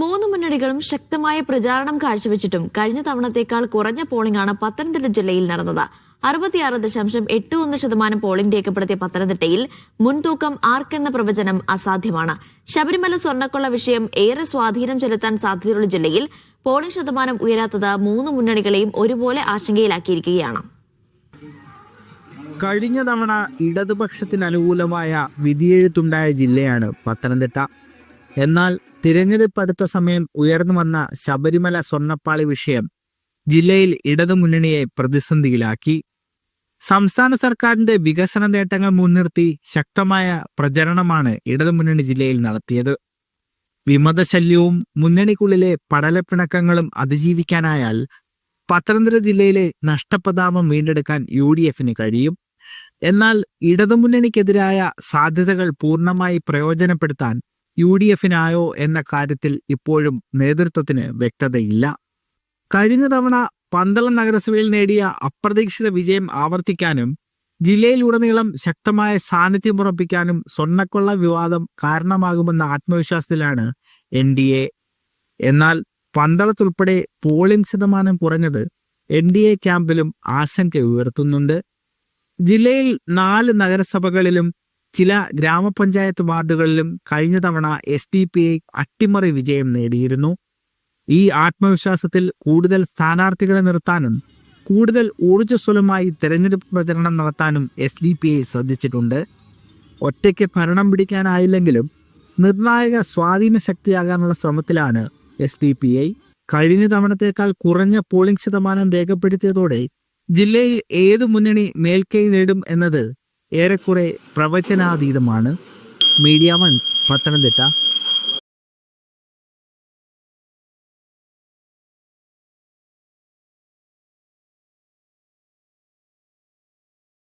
മൂന്ന് മുന്നണികളും ശക്തമായ പ്രചാരണം കാഴ്ചവെച്ചിട്ടും കഴിഞ്ഞ തവണത്തേക്കാൾ കുറഞ്ഞ പോളിംഗ് ആണ് പത്തനംതിട്ട ജില്ലയിൽ നടന്നത്. അറുപത്തിയാറ് ദശാംശം എട്ട് ഒന്ന് ശതമാനം പോളിംഗ് രേഖപ്പെടുത്തിയ പത്തനംതിട്ടയിൽ മുൻതൂക്കം ആർക്കെന്ന പ്രവചനം അസാധ്യമാണ്. ശബരിമല സ്വർണക്കൊള്ള വിഷയം ഏറെ സ്വാധീനം ചെലുത്താൻ സാധ്യതയുള്ള ജില്ലയിൽ പോളിംഗ് ശതമാനം ഉയരാത്തത് മൂന്ന് മുന്നണികളെയും ഒരുപോലെ ആശങ്കയിലാക്കിയിരിക്കുകയാണ്. കഴിഞ്ഞ തവണ ഇടതുപക്ഷത്തിന് അനുകൂലമായ വിധിയെഴുത്തുണ്ടായ ജില്ലയാണ് പത്തനംതിട്ട. എന്നാൽ തിരഞ്ഞെടുപ്പ് അടുത്ത സമയം ഉയർന്നു വന്ന ശബരിമല സ്വർണപ്പാളി വിഷയം ജില്ലയിൽ ഇടതുമുന്നണിയെ പ്രതിസന്ധിയിലാക്കി. സംസ്ഥാന സർക്കാരിന്റെ വികസന നേട്ടങ്ങൾ മുൻനിർത്തി ശക്തമായ പ്രചരണമാണ് ഇടതുമുന്നണി ജില്ലയിൽ നടത്തിയത്. വിമതശല്യവും മുന്നണിക്കുള്ളിലെ പടലപ്പിണക്കങ്ങളും അതിജീവിക്കാനായാൽ പത്തനംതിട്ട ജില്ലയിലെ നഷ്ടപ്രതാപം വീണ്ടെടുക്കാൻ യു ഡി എഫിന് കഴിയും. എന്നാൽ ഇടതുമുന്നണിക്കെതിരായ സാധ്യതകൾ പൂർണമായി പ്രയോജനപ്പെടുത്താൻ യു ഡി എഫിനായോ എന്ന കാര്യത്തിൽ ഇപ്പോഴും നേതൃത്വത്തിന് വ്യക്തതയില്ല. കഴിഞ്ഞ തവണ പന്തളം നഗരസഭയിൽ നേടിയ അപ്രതീക്ഷിത വിജയം ആവർത്തിക്കാനും ജില്ലയിലുടനീളം ശക്തമായ സാന്നിധ്യം ഉറപ്പിക്കാനും സ്വർണക്കൊള്ള വിവാദം കാരണമാകുമെന്ന ആത്മവിശ്വാസത്തിലാണ് എൻ ഡി എ. എന്നാൽ പന്തളത്തുൾപ്പെടെ പോളിംഗ് ശതമാനം കുറഞ്ഞത് എൻ ഡി എ ക്യാമ്പിലും ആശങ്ക ഉയർത്തുന്നുണ്ട്. ജില്ലയിൽ നാല് നഗരസഭകളിലും ചില ഗ്രാമപഞ്ചായത്ത് വാർഡുകളിലും കഴിഞ്ഞ തവണ എസ് ഡി പി ഐ അട്ടിമറി വിജയം നേടിയിരുന്നു. ഈ ആത്മവിശ്വാസത്തിൽ കൂടുതൽ സ്ഥാനാർത്ഥികളെ നിർത്താനും കൂടുതൽ ഊർജസ്വലമായി തെരഞ്ഞെടുപ്പ് പ്രചരണം നടത്താനും എസ് ഡി പി ഐ ശ്രദ്ധിച്ചിട്ടുണ്ട്. ഒറ്റയ്ക്ക് ഭരണം പിടിക്കാനായില്ലെങ്കിലും നിർണായക സ്വാധീന ശക്തിയാകാനുള്ള ശ്രമത്തിലാണ് എസ് ഡി പി ഐ കഴിഞ്ഞ തവണത്തേക്കാൾ കുറഞ്ഞ പോളിംഗ് ശതമാനം രേഖപ്പെടുത്തിയതോടെ ജില്ലയിൽ ഏത് മുന്നണി മേൽക്കൈ നേടും എന്നത് ഏറെക്കുറെ പ്രവചനാതീതമാണ് മീഡിയ വൺ പത്തനംതിട്ട.